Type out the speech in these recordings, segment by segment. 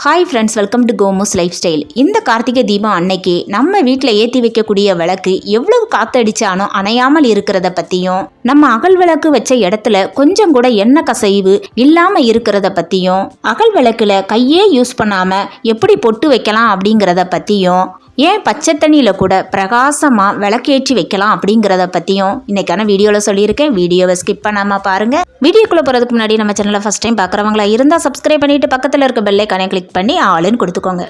Hi friends welcome to கோமோஸ் life style இந்த கார்த்திகை தீபம் அன்னைக்கு நம்ம வீட்டில் ஏற்றி வைக்கக்கூடிய விளக்கு எவ்வளவு காத்தடிச்சாலும் அணையாமல் இருக்கிறத பற்றியும் நம்ம அகல் விளக்கு வச்ச இடத்துல கொஞ்சம் கூட எண்ணெய் கசைவு இல்லாமல் இருக்கிறத பற்றியும் அகல் விளக்கில் கையே யூஸ் பண்ணாமல் எப்படி பொட்டு வைக்கலாம் அப்படிங்கிறத பற்றியும் ஏன் பச்சை தண்ணியில் கூட பிரகாசமாக விளக்கேற்றி வைக்கலாம் அப்படிங்கிறத பற்றியும் இன்றைக்கான வீடியோவில் சொல்லியிருக்கேன். வீடியோவை ஸ்கிப் பண்ணாமல் பாருங்கள் வீடியோக்குள்ளே போகிறதுக்கு முன்னாடி நம்ம சேனலை ஃபஸ்ட் டைம் பார்க்குறவங்களா இருந்தால் சப்ஸ்கிரைப் பண்ணிவிட்டு பக்கத்தில் இருக்க பெல்லைக்கானே கிளிக் பண்ணி ஆளுன்னு கொடுத்துக்கோங்க.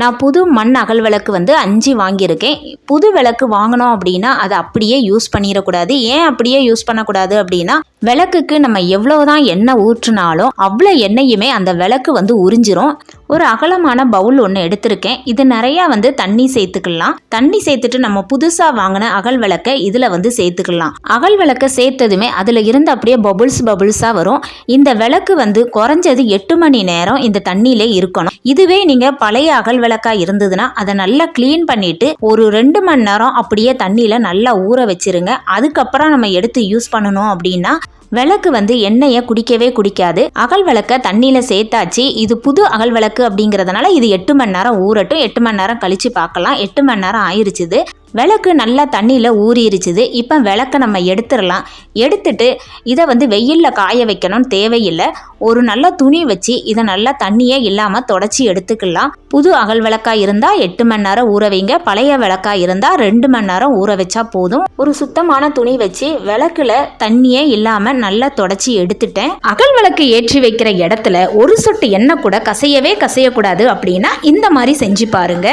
நான் புது மண் அகல் விளக்கு வந்து அஞ்சு வாங்கியிருக்கேன். புது விளக்கு வாங்கினோம் அப்படின்னா அதை அப்படியே யூஸ் பண்ணிடக்கூடாது. ஏன் அப்படியே யூஸ் பண்ணக்கூடாது அப்படின்னா விளக்குக்கு நம்ம எவ்வளோதான் எண்ணெய் ஊற்றினாலும் அவ்வளோ எண்ணெயுமே அந்த விளக்கு வந்து உறிஞ்சிரும். ஒரு அகலமான பவுல் ஒன்று எடுத்திருக்கேன். இது நிறையா வந்து தண்ணி சேர்த்துக்கலாம். தண்ணி சேர்த்துட்டு நம்ம புதுசாக வாங்கின அகல் விளக்கை இதில் வந்து சேர்த்துக்கலாம். அகல் விளக்கை சேர்த்ததுமே அதில் இருந்து அப்படியே பபுள்ஸ் பபுள்ஸாக வரும். இந்த விளக்கு வந்து குறைஞ்சது எட்டு மணி நேரம் இந்த தண்ணியிலே இருக்கணும். இதுவே நீங்கள் பழைய அகல் விளக்கா இருந்ததுன்னா அதை நல்லா க்ளீன் பண்ணிட்டு ஒரு ரெண்டு மணி நேரம் அப்படியே தண்ணியில் நல்லா ஊற வச்சிருங்க. அதுக்கப்புறம் நம்ம எடுத்து யூஸ் பண்ணணும் அப்படின்னா விளக்கு வந்து எண்ணெயை குடிக்கவே குடிக்காது. அகல் விளக்க தண்ணியில் சேர்த்தாச்சு. இது புது அகல் விளக்கு அப்படிங்கிறதுனால இது எட்டு மணி நேரம் ஊறட்டும். எட்டு மணி நேரம் கழிச்சு பார்க்கலாம். எட்டு மணி நேரம் ஆயிருச்சுது. விளக்கு நல்லா தண்ணியில் ஊறிடுச்சுது இப்போ விளக்கை நம்ம எடுத்துடலாம். எடுத்துட்டு இதை வந்து வெயிலில் காய வைக்கணும்னு தேவையில்லை. ஒரு நல்ல துணி வச்சு இதை நல்லா தண்ணியே இல்லாமல் தொடச்சி எடுத்துக்கலாம். புது அகல் விளக்காக இருந்தால் எட்டு மணி நேரம் ஊற வைங்க. பழைய விளக்காக இருந்தால் ரெண்டு மணி நேரம் ஊற வச்சா போதும். ஒரு சுத்தமான துணி வச்சு விளக்குல தண்ணியே இல்லாமல் நல்லா தொடச்சி எடுத்துட்டேன். அகல் விளக்கு ஏற்றி வைக்கிற இடத்துல ஒரு சொட்டு எண்ணெய் கூட கசையவே கசையக்கூடாது அப்படின்னா இந்த மாதிரி செஞ்சு பாருங்க.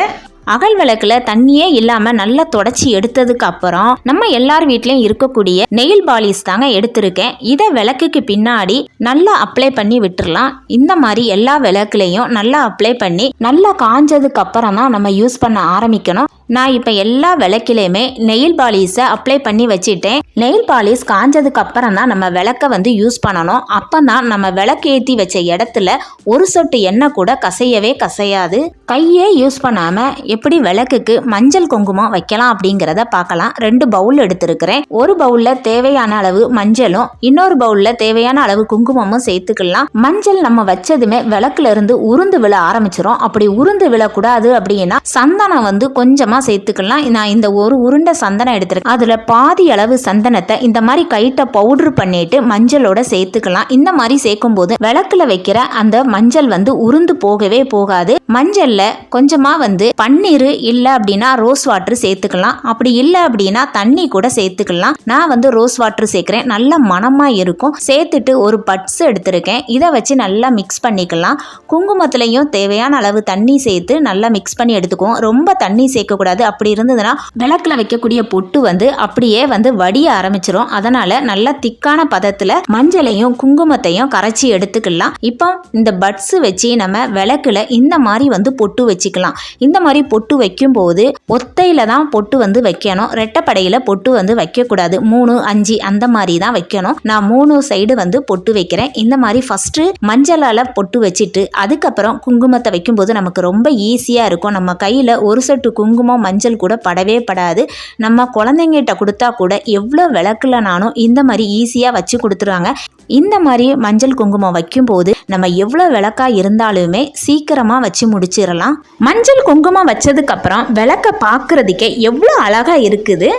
அகல் விளக்குல தண்ணியே இல்லாம நல்லா தொடச்சி எடுத்ததுக்கு அப்புறம் நம்ம எல்லார் வீட்லயும் இருக்கக்கூடிய நெயில் பாலிஸ் தாங்க எடுத்திருக்கேன். இதை விளக்குக்கு பின்னாடி நல்லா அப்ளை பண்ணி விட்டுறலாம். இந்த மாதிரி எல்லா விளக்குலையும் நல்லா அப்ளை பண்ணி நல்லா காஞ்சதுக்கு அப்புறம் தான் நம்ம யூஸ் பண்ண ஆரம்பிக்கணும். நான் இப்போ எல்லா விளக்கிலையுமே நெயில் பாலிஸை அப்ளை பண்ணி வச்சுட்டேன். நெயில் பாலிஸ் காஞ்சதுக்கு அப்புறம் தான் நம்ம விளக்க வந்து யூஸ் பண்ணணும். அப்போ தான் நம்ம விளக்கு ஏற்றி வச்ச இடத்துல ஒரு சொட்டு எண்ணெய் கூட கசையவே கசையாது. கையே யூஸ் பண்ணாமல் எப்படி விளக்குக்கு மஞ்சள் குங்குமம் வைக்கலாம் அப்படிங்கிறத பார்க்கலாம். ரெண்டு பவுல் எடுத்திருக்கிறேன். ஒரு பவுலில் தேவையான அளவு மஞ்சளும் இன்னொரு பவுலில் தேவையான அளவு குங்குமமும் சேர்த்துக்கலாம். மஞ்சள் நம்ம வச்சதுமே விளக்குல இருந்து உருந்து விழ ஆரம்பிச்சிரும். அப்படி உருந்து விழக்கூடாது அப்படின்னா சந்தனம் வந்து கொஞ்சமாக சேர்த்துக்கலாம். நான் இந்த ஒரு உருண்டை சந்தனம் எடுத்திருக்கேன். அதில் பாதி அளவு சந்தனத்தை இந்த மாதிரி கைட்ட பவுடர் பண்ணிட்டு மஞ்சளோட சேர்த்துக்கலாம். இந்த மாதிரி சேர்க்கும் போது விளக்குல வைக்கிற அந்த மஞ்சள் வந்து உருந்து போகவே போகாது. மஞ்சள்ல கொஞ்சமா வந்து தண்ணீர் இல்லை அப்படின்னா ரோஸ் வாட்ரு சேர்த்துக்கலாம். அப்படி இல்லை அப்படின்னா தண்ணி கூட சேர்த்துக்கலாம். நான் வந்து ரோஸ் வாட்ரு சேர்க்குறேன். நல்ல மனமாக இருக்கும். சேர்த்துட்டு ஒரு பட்ஸ் எடுத்திருக்கேன். இதை வச்சு நல்லா மிக்ஸ் பண்ணிக்கலாம். குங்குமத்துலையும் தேவையான அளவு தண்ணி சேர்த்து நல்லா மிக்ஸ் பண்ணி எடுத்துக்குவோம். ரொம்ப தண்ணி சேர்க்கக்கூடாது. அப்படி இருந்ததுன்னா விளக்கில் வைக்கக்கூடிய பொட்டு வந்து அப்படியே வந்து வடிய ஆரம்பிச்சிரும். அதனால் நல்லா திக்கான பதத்தில் மஞ்சளையும் குங்குமத்தையும் கரைச்சி எடுத்துக்கலாம். இப்போ இந்த பட்ஸ் வச்சு நம்ம விளக்குல இந்த மாதிரி வந்து பொட்டு வச்சுக்கலாம். இந்த மாதிரி பொட்டு வைக்கும்போது ஒத்தையில தான் பொட்டு வந்து வைக்கணும். ரெட்டப்படையில பொட்டு வந்து வைக்கக்கூடாது. மூணு அஞ்சு அந்த மாதிரி தான் வைக்கணும். நான் மூணு சைடு வந்து பொட்டு வைக்கிறேன். இந்த மாதிரி ஃபஸ்ட்டு மஞ்சளால் பொட்டு வச்சுட்டு அதுக்கப்புறம் குங்குமத்தை வைக்கும்போது நமக்கு ரொம்ப ஈஸியாக இருக்கும். நம்ம கையில் ஒரு சட்டு குங்குமம் மஞ்சள் கூட படவே படாது. நம்ம குழந்தைங்கிட்ட கொடுத்தா கூட எவ்வளோ விளக்குலனாலும் இந்த மாதிரி ஈஸியாக வச்சு கொடுத்துருவாங்க. இந்த மாதிரி மஞ்சள் குங்குமம் வைக்கும்போது நம்ம எவ்வளோ விளக்கா இருந்தாலுமே சீக்கிரமாக வச்சு முடிச்சிடலாம். மஞ்சள் குங்குமம் வச்சதுக்கப்புறம் விளக்க பார்க்குறதுக்கே எவ்வளோ அழகாக இருக்குது.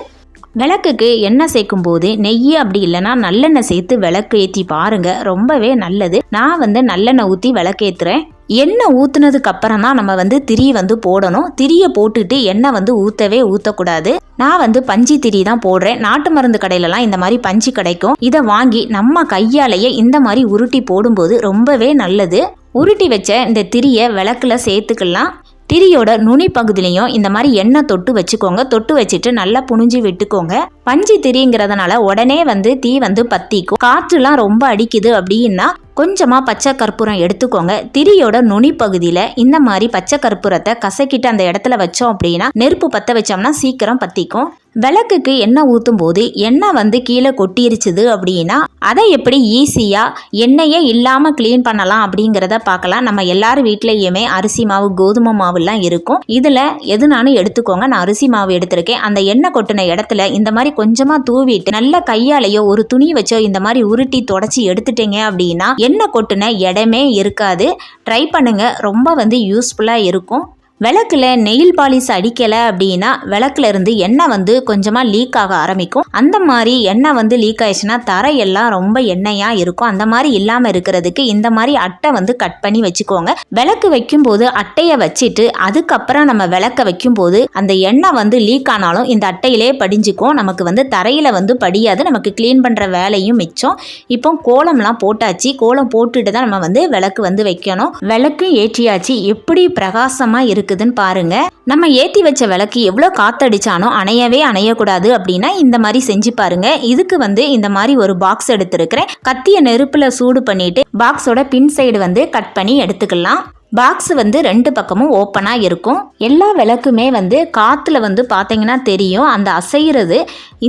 விளக்குக்கு எண்ணெய் சேர்க்கும் போது நெய் அப்படி இல்லைன்னா நல்லெண்ணெய் சேர்த்து விளக்கு ஏற்றி பாருங்க ரொம்பவே நல்லது. நான் வந்து நல்லெண்ணெய் ஊற்றி விளக்கேற்றுறேன் எண்ணெய் ஊற்றுனதுக்கு அப்புறம் தான் நம்ம வந்து திரி வந்து போடணும். திரியை போட்டுட்டு எண்ணெய் வந்து ஊற்றவே ஊற்றக்கூடாது நான் வந்து பஞ்சு திரி தான் போடுறேன். நாட்டு மருந்து கடையிலலாம் இந்த மாதிரி பஞ்சு கிடைக்கும். இதை வாங்கி நம்ம கையாலேயே இந்த மாதிரி உருட்டி போடும்போது ரொம்பவே நல்லது. உருட்டி வச்ச இந்த திரியை விளக்குல சேர்த்துக்கலாம். திரியோட நுனி பகுதியிலையும் இந்த மாதிரி எண்ணெய் தொட்டு வச்சுக்கோங்க. தொட்டு வச்சுட்டு நல்லா புனிஞ்சு விட்டுக்கோங்க. பஞ்சு திரிங்கிறதுனால உடனே வந்து தீ வந்து பத்திக்கும். காற்றுலாம் ரொம்ப அடிக்குது அப்படின்னா கொஞ்சமாக பச்சை கற்பூரம் எடுத்துக்கோங்க. திரியோட நுனி பகுதியில் இந்த மாதிரி பச்சை கற்பூரத்தை கசக்கிட்டு அந்த இடத்துல வச்சோம் அப்படின்னா நெருப்பு பற்ற வச்சோம்னா சீக்கிரம் பற்றிக்கும் விளக்குக்கு எண்ணெய் ஊற்றும் போது எண்ணெய் வந்து கீழே கொட்டிருச்சுது அப்படின்னா அதை எப்படி ஈஸியாக எண்ணெயே இல்லாமல் க்ளீன் பண்ணலாம் அப்படிங்கிறத பார்க்கலாம். நம்ம எல்லார் வீட்லேயுமே அரிசி மாவு கோதுமை மாவுலாம் இருக்கும். இதில் எதுனாலும் எடுத்துக்கோங்க. நான் அரிசி மாவு எடுத்திருக்கேன். அந்த எண்ணெய் கொட்டின இடத்துல இந்த மாதிரி கொஞ்சமாக தூவிட்டு நல்ல கையாலேயோ ஒரு துணி வச்சோ இந்த மாதிரி உருட்டி தொடச்சி எடுத்துட்டீங்க அப்படின்னா எண்ணெய் கொட்டின இடமே இருக்காது. ட்ரை பண்ணுங்கள் ரொம்ப வந்து யூஸ்ஃபுல்லாக இருக்கும். விளக்குல நெயில் பாலிஷ் அடிக்கலை அப்படின்னா விளக்குல இருந்து எண்ணெய் வந்து கொஞ்சமாக லீக் ஆக ஆரம்பிக்கும். அந்த மாதிரி எண்ணெய் வந்து லீக் ஆயிடுச்சுன்னா தரையெல்லாம் ரொம்ப எண்ணெயாக இருக்கும். அந்த மாதிரி இல்லாமல் இருக்கிறதுக்கு இந்த மாதிரி அட்டை வந்து கட் பண்ணி வச்சுக்கோங்க. விளக்கு வைக்கும்போது அட்டையை வச்சுட்டு அதுக்கப்புறம் நம்ம விளக்க வைக்கும்போது அந்த எண்ணெய் வந்து லீக் ஆனாலும் இந்த அட்டையிலே படிஞ்சுக்கும். நமக்கு வந்து தரையில் வந்து படியாது. நமக்கு க்ளீன் பண்ணுற வேலையும் மிச்சம். இப்போ கோலம்லாம் போட்டாச்சு. கோலம் போட்டுட்டு தான் நம்ம வந்து விளக்கு வந்து வைக்கணும். விளக்கு ஏற்றியாச்சு. எப்படி பிரகாசமாக இருக்குதுன்னு பாருங்க. நம்ம ஏற்றி வச்ச விளக்கு எவ்வளோ காற்றடிச்சாலும் அணையவே அணையக்கூடாது அப்படின்னா இந்த மாதிரி செஞ்சு பாருங்க. இதுக்கு வந்து இந்த மாதிரி ஒரு பாக்ஸ் எடுத்திருக்கிறேன். கத்திய நெருப்பில் சூடு பண்ணிட்டு பாக்ஸோட பின் சைடு வந்து கட் பண்ணி எடுத்துக்கலாம். பாக்ஸ் வந்து ரெண்டு பக்கமும் ஓப்பனாக இருக்கும். எல்லா விளக்குமே வந்து காற்றுல வந்து பார்த்தீங்கன்னா தெரியும். அந்த அசைகிறது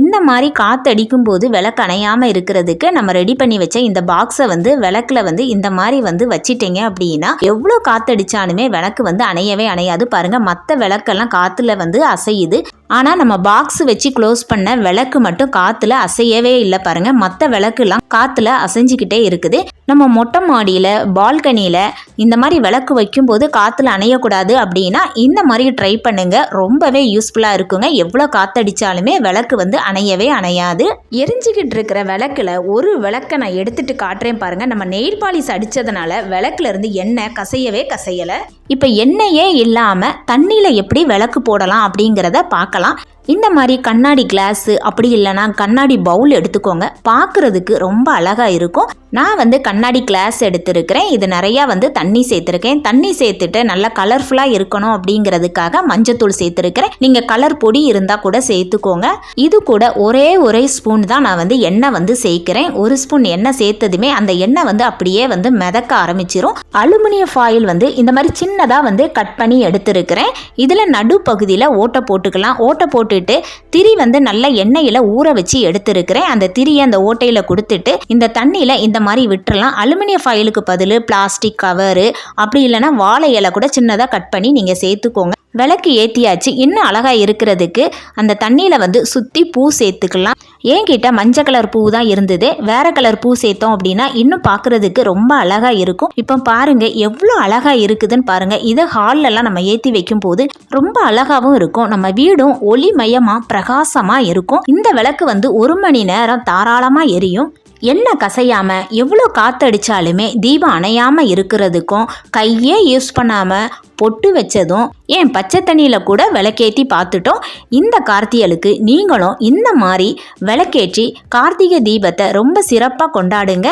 இந்த மாதிரி காற்று அடிக்கும் போது விளக்கு அணையாமல் இருக்கிறதுக்கு நம்ம ரெடி பண்ணி வச்ச இந்த பாக்ஸை வந்து விளக்கில் வந்து இந்த மாதிரி வந்து வச்சிட்டீங்க அப்படின்னா எவ்வளோ காற்றடிச்சாலுமே விளக்கு வந்து அணையவே அணையாது. பாருங்கள் மற்ற விளக்கெல்லாம் காற்றுல வந்து அசையுது. ஆனால் நம்ம பாக்ஸ் வச்சு க்ளோஸ் பண்ண விளக்கு மட்டும் காற்றுல அசையவே இல்லை பாருங்கள் மற்ற விளக்குலாம் காற்றுல அசைஞ்சிக்கிட்டே இருக்குது. நம்ம மொட்டை மாடியில் பால்கனியில் இந்த மாதிரி விளக்கு வைக்கும்போது காற்றுல அணையக்கூடாது அப்படின்னா இந்த மாதிரி ட்ரை பண்ணுங்கள் ரொம்பவே யூஸ்ஃபுல்லாக இருக்குங்க. எவ்வளோ காற்றடிச்சாலுமே விளக்கு வந்து அணையவே அணையாது. எரிஞ்சுக்கிட்டு இருக்கிற விளக்குல ஒரு விளக்கை நான் எடுத்துகிட்டு காட்டுறேன் பாருங்கள் நம்ம நெயில் பாலிஷ் அடித்ததுனால விளக்குலேருந்து எண்ணெய் கசையவே கசையலை. இப்போ எண்ணெயே இல்லாமல் தண்ணியில் எப்படி விளக்கு போடலாம் அப்படிங்கிறத பார்க்கலாம். இந்த மாதிரி கண்ணாடி கிளாஸு அப்படி இல்லைன்னா கண்ணாடி பவுல் எடுத்துக்கோங்க. பார்க்குறதுக்கு ரொம்ப அழகாக இருக்கும். நான் வந்து கண்ணாடி கிளாஸ் எடுத்திருக்கிறேன். இது நிறையா வந்து தண்ணி சேர்த்துருக்கேன். தண்ணி சேர்த்துட்டு நல்லா கலர்ஃபுல்லாக இருக்கணும் அப்படிங்கிறதுக்காக மஞ்சத்தூள் சேர்த்துருக்கிறேன். நீங்கள் கலர் பொடி இருந்தால் கூட சேர்த்துக்கோங்க. இது கூட ஒரே ஒரே ஸ்பூன் தான் நான் வந்து எண்ணெய் வந்து சேர்க்கிறேன். ஒரு ஸ்பூன் எண்ணெய் சேர்த்ததுமே அந்த எண்ணெய் வந்து அப்படியே வந்து மிதக்க ஆரம்பிச்சிரும். அலுமினிய ஃபாயில் வந்து இந்த மாதிரி சின்னதாக வந்து கட் பண்ணி எடுத்திருக்கிறேன். இதில் நடுப்பகுதியில் ஓட்டை போட்டுக்கலாம். ஓட்டை போட்டுட்டு திரி வந்து நல்ல எண்ணெயில் ஊற வச்சு எடுத்திருக்கிறேன். அந்த திரியை அந்த ஓட்டையில் கொடுத்துட்டு இந்த தண்ணியில் இந்த மாதிரி விட்டுறலாம். அலுமினிய ஃபாயிலுக்கு பதில் பிளாஸ்டிக் கவரு அப்படி இல்லைன்னா வாழை இலை கூட சின்னதாக கட் பண்ணி நீங்கள் சேர்த்துக்கோங்க. விளக்கு ஏற்றியாச்சு இன்னும் அழகாக இருக்கிறதுக்கு? அந்த தண்ணியில் வந்து சுற்றி பூ சேர்த்துக்கலாம். என்கிட்ட மஞ்சள் கலர் பூ தான் இருந்தது. வேற கலர் பூ சேர்த்தோம் அப்படின்னா இன்னும் பார்க்குறதுக்கு ரொம்ப அழகாக இருக்கும். இப்போ பாருங்கள் எவ்வளோ அழகாக இருக்குதுன்னு பாருங்கள் இதை ஹால்லலாம் நம்ம ஏற்றி வைக்கும் போது ரொம்ப அழகாகவும் இருக்கும். நம்ம வீடும் ஒளிமயமாக பிரகாசமாக இருக்கும். இந்த விளக்கு வந்து ஒரு மணி நேரம் தாராளமாக எரியும். எண்ணெய் கசையாமல் எவ்வளோ காற்றடிச்சாலுமே தீபம் அணையாமல் இருக்கிறதுக்கும் கையே யூஸ் பண்ணாமல் பொட்டு வச்சதும் ஏன் பச்சை தண்ணியில் கூட விளக்கேற்றி பார்த்துட்டோம். இந்த கார்த்தியலுக்கு நீங்களும் இந்த மாதிரி விளக்கேற்றி கார்த்திகை தீபத்தை ரொம்ப சிறப்பாக கொண்டாடுங்க.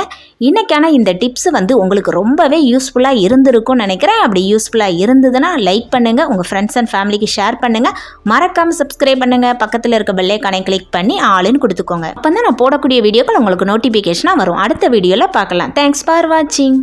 இன்றைக்கான இந்த டிப்ஸ் வந்து உங்களுக்கு ரொம்பவே யூஸ்ஃபுல்லாக இருந்திருக்கும்னு நினைக்கிறேன். அப்படி யூஸ்ஃபுல்லாக இருந்ததுன்னா லைக் பண்ணுங்கள் உங்கள் ஃப்ரெண்ட்ஸ் அண்ட் ஃபேமிலிக்கு ஷேர் பண்ணுங்கள் மறக்காமல் சப்ஸ்கிரைப் பண்ணுங்கள் பக்கத்தில் இருக்க பெல்லைக்கானை கிளிக் பண்ணி ஆளுன்னு கொடுத்துக்கோங்க. அப்போ தான் நான் போடக்கூடிய வீடியோக்கள் உங்களுக்கு நோட்டிஃபிகேஷனாக வரும். அடுத்த வீடியோவில் பார்க்கலாம். தேங்க்ஸ் ஃபார் வாட்சிங்